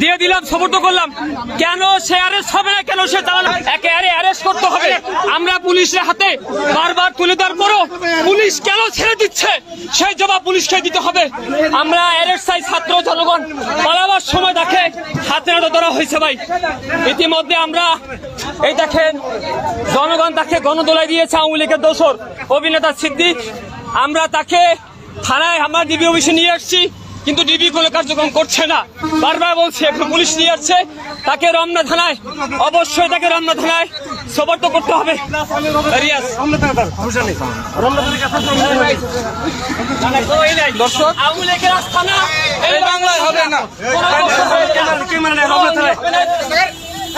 দিয়ে দিলাম সমর্থ করলাম। কেন সে অ্যারেস্ট হবে না? কেন সে একে আরে অ্যারেস্ট করতে হবে। আমরা পুলিশের হাতে বারবার তুলে দেওয়ার পরও পুলিশ কেন ছেড়ে দিচ্ছে? সেই জবাব পুলিশকে দিতে হবে। আমরা অ্যারেস্ট চাই ছাত্র জনগণ। পালাবার সময় দেখে হাতে নাতে ধরা হয়েছে ভাই। ইতিমধ্যে আমরা, এই দেখেন, জনগণ তাকে গণদোলায় দিয়েছে আওয়ামী লীগের দোসর অভিনেতা সিদ্দিক, আমরা তাকে থানায়, আমরা ডিবি অফিসে নিয়ে আসছি। কিন্তু ডিবি কোনো কার্যক্রম করছে না। বারবার বলছে এখন পুলিশ নিয়ে যাচ্ছে। তাকে রমনা থানায় অবশ্যই তাকে রমনা থানায় সবর্দ করতে হবে। দর্শক এই বাংলায় হবে না।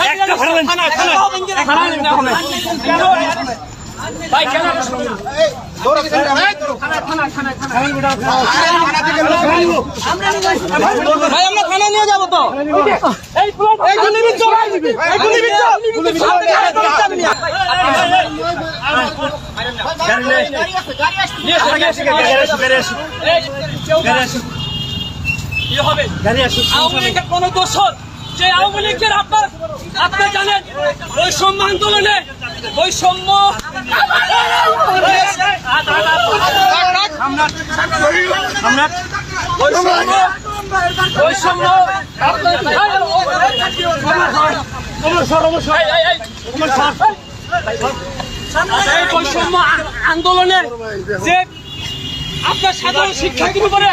একটা ভাই ভাই আমরা থানা নিয়ে যাব তো। কোন দোষর যে আওয়ামী লীগের আপনার আপনি জানেন বৈষম্য আন্দোলনে বৈষম্য বৈষম্য বৈষম্য বৈষম্য আ- আন্দোলনে যে আপনার সাধারণ শিক্ষার্থীর উপরে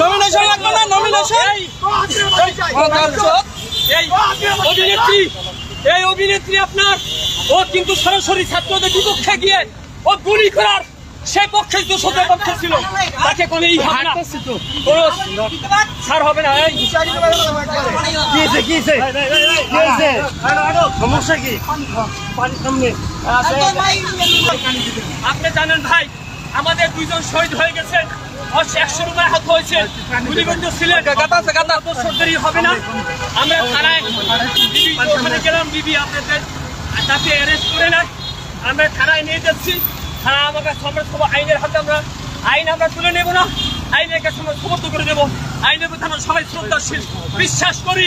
নমিনেশন লাগবে না নমিনেশন এই এই অভিনেত্রী এই অভিনেত্রী আপনার ও কিন্তু সরাসরি ছাত্রদের বিপক্ষে গিয়ে ও গুলি করার সে পক্ষে দোষদের পক্ষে ছিল। তাকে কোনো এই হবে না কোনো ছাড় হবে না এই। সমস্যা কি? আপনি জানেন ভাই আমাদের দুইজন শহীদ হয়ে গেছেন একশো রুপায় হাত হয়েছে। গুলিবদ্ধ ছিলেন গাদা। সরকারি হবে না। আমরা থানায় ওখানে গেলাম, বিবি আপনাদের তাকে অ্যারেস্ট করে না আমরা থানায় নিয়ে যাচ্ছি। থানা কাছে সব আইনের হাতে আমরা আইন আমরা তুলে নেব না। আইনের কাছে আমরা সমর্থ করে দেবো। আইনের প্রতি আমরা সবাই শ্রদ্ধাশীল। বিশ্বাস করি,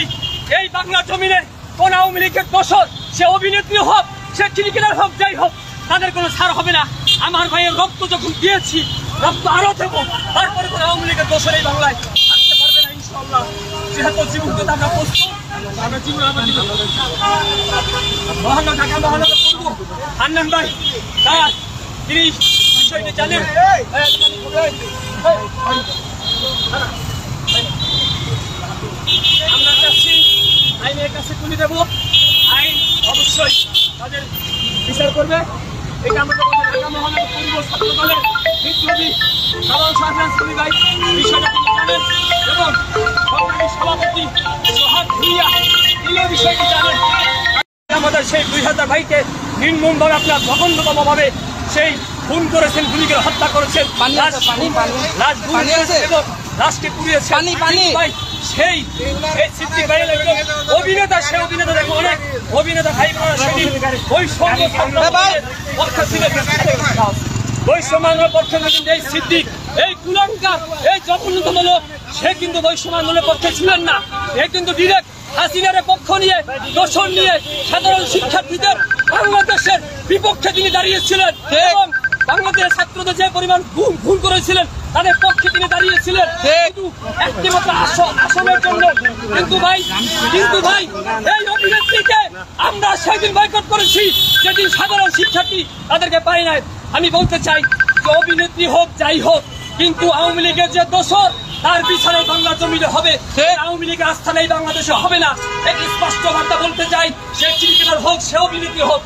এই বাংলা জমিনে কোন আওয়ামী লীগের দোষর, সে অভিনেত্রী হোক, সে ক্রিকেটার হোক, যাই হোক, তাদের কোনো ছাড় হবে না। আমার ভাইয়ের রক্ত যখন দিয়েছি, রক্ত আরও দেবো। তারপরে কোনো আওয়ামী লীগের দোষর এই বাংলায় আসতে পারবে না ইনশাল্লাহ যেহেতু জীবন দিতে আমরা প্রস্তুত আমরা জীবন আমরা জীবন মহানগর ঢাকা মহানগর করব হান্নান ভাই তার তিনি বিষয়টি জানেন আমরা চাচ্ছি আইনের কাছে তুলে দেবো। আইন অবশ্যই তাদের বিচার করবে। এটা আমাদের ঢাকা মহানগর সাধারণ সাধারণ সভাপতি সোহাগ ভুইয়া তিনিও বিষয়টি জানেন। আমাদের সেই দুই হাজার ভাইকে নির্মমভাবে আপনার জঘন্যতম ভাবে সেই খুন করেছেন গুলিকে হত্যা করেছেন লাশকে পুড়িয়েছে পানি, পানি। ভাই সেই অভিনেতা সে অভিনেতা দেখো অনেক অভিনেতা ভাই সেদিন ওই সঙ্গ ভাই। পক্ষে ছিলেন বৈষম্যান্ডের পক্ষে কিন্তু এই সিদ্দিক এই কুলঙ্কার এই জঘন্যতম লোক সে কিন্তু বৈষম্যান্ডের পক্ষে ছিলেন না। এ কিন্তু ডিরেক্ট হাসিনার পক্ষ নিয়ে দোষণ নিয়ে সাধারণ শিক্ষার্থীদের বাংলাদেশের বিপক্ষে তিনি দাঁড়িয়েছিলেন এবং বাংলাদেশের ছাত্রদের যে পরিমাণ খুন ভুল করেছিলেন তাদের পক্ষে তিনি দাঁড়িয়েছিলেন। কিন্তু একটি মাত্র আসন আসনের জন্য কিন্তু ভাই কিন্তু ভাই এই অভিনেত্রীকে আমরা সেদিন বয়কট করেছি যেদিন সাধারণ শিক্ষার্থী তাদেরকে পাই নাই। আমি বলতে চাই যে অভিনেত্রী হোক যাই হোক কিন্তু আওয়ামী লীগের যে দোষর তার বিচারে বাংলা জমিনে হবে। আওয়ামী লীগের আস্থা নেই বাংলাদেশে হবে না। এক স্পষ্ট বার্তা বলতে চাই সে ক্রিকেটার হোক সেও বিলিতি হোক